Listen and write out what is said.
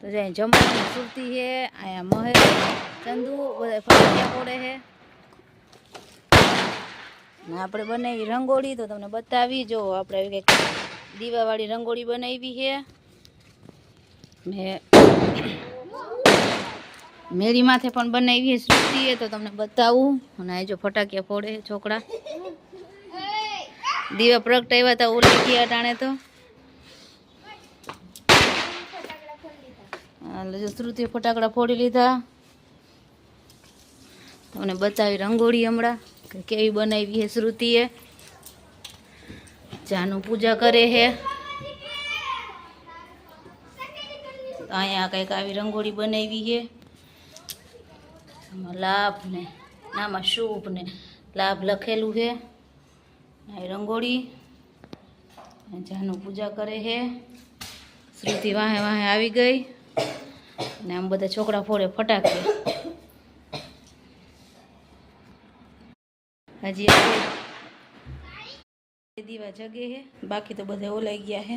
તો જાય જમવાની સુરતી છે, અહીંયા મહેશ ચંદુ બધા ફટાકડા ફોડે છે. આપણે બનાવી રંગોળી તો તમને બતાવી. જો આપણે આવી કંઈક દીવાવાળી રંગોળી બનાવી છે. મેં મેરી માથે પણ બનાવી છે સૃષ્ટિએ તો તમને બતાવું. અને જો ફટાકિયા ફોડે છોકરા. દીવા પ્રગટાવ્યા હતા ઓલી ગયા ટાણે તો એટલે જો શ્રુતિએ ફટાકડા ફોડી લીધા. તમને બતાવી રંગોળી હમણાં કે કેવી બનાવી હે શ્રુતિએ. જાનું પૂજા કરે છે અહીંયા કંઈક આવી રંગોળી બનાવી હે. આમાં લાભ ને નામાં શુભ ને લાભ લખેલું આ રંગોળી. જાનું પૂજા કરે છે શ્રુતિ વાહે વાહે આવી ગઈ. ને આમ બધા છોકરા ફોડે ફટાકે હજી આપણે દીવા જગે છે બાકી તો બધા ઓલાઈ ગયા છે